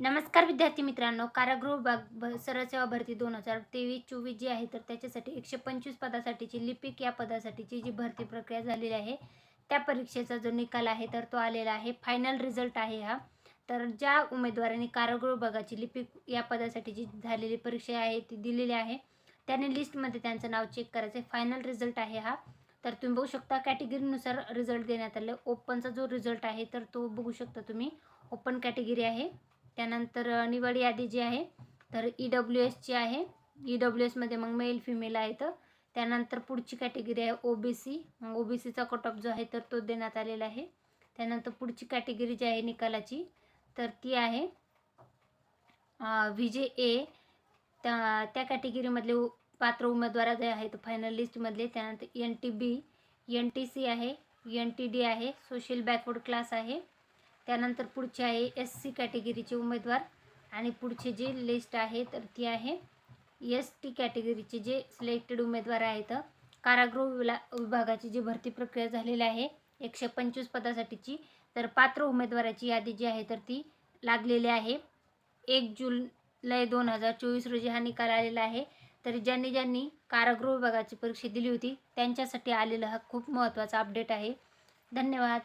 नमस्कार विद्यार्थी मित्रांनो कारागृह विभाग सरसेवा सरळ सेवा भरती दोन हजार तेवीस चोवीस जी आहे तर त्याच्यासाठी एकशे पंचवीस पदासाठीची लिपिक या पदासाठीची जी भरती प्रक्रिया झालेली आहे त्या परीक्षेचा जो निकाल आहे तर तो आलेला आहे. फायनल रिझल्ट आहे हा. तर ज्या उमेदवारांनी कारागृह विभागाची लिपिक या पदासाठी जी झालेली परीक्षा आहे ती दिलेली आहे त्याने लिस्टमध्ये त्यांचं नाव चेक करायचं आहे फायनल रिझल्ट आहे हा. तर तुम्ही बघू शकता कॅटेगरीनुसार रिझल्ट देण्यात आले. ओपनचा जो रिझल्ट आहे तर तो बघू शकता तुम्ही. ओपन कॅटेगरी आहे. त्यानंतर निवड यादी जी आहे तर ई डब्ल्यू एसची आहे. ई डब्ल्यू एसमध्ये मग मेल फिमेल आहेत त्यानंतर पुढची कॅटेगरी आहे ओ बी सी मग ओ बी सीचा कट ऑफ जो आहे तर तो देण्यात आलेला आहे. त्यानंतर पुढची कॅटेगरी जी आहे निकालाची तर ती आहे व्ही जे ए त्या त्या कॅटेगरीमधले उ- पात्र उमेदवार जे आहेत फायनल लिस्टमधले त्यानंतर N T B N T C आहे एन टी डी आहे सोशल बॅकवर्ड क्लास आहे. त्यानंतर पुढचे आहे एस सी कॅटेगरीचे उमेदवार. आणि पुढचे जे लिस्ट आहे तर ती आहे एस टी कॅटेगरीचे जे सिलेक्टेड उमेदवार आहेत. कारागृह विला विभागाची जी भरती प्रक्रिया झालेली आहे एकशे पंचवीस पदासाठीची. तर पात्र उमेदवाराची यादी जी आहे तर ती लागलेली आहे. एक जुलै दोन हजार चोवीस रोजी हा निकाल आलेला आहे. तर ज्यांनी ज्यांनी कारागृह विभागाची परीक्षा दिली होती त्यांच्यासाठी आलेला हा खूप महत्त्वाचा अपडेट आहे. धन्यवाद.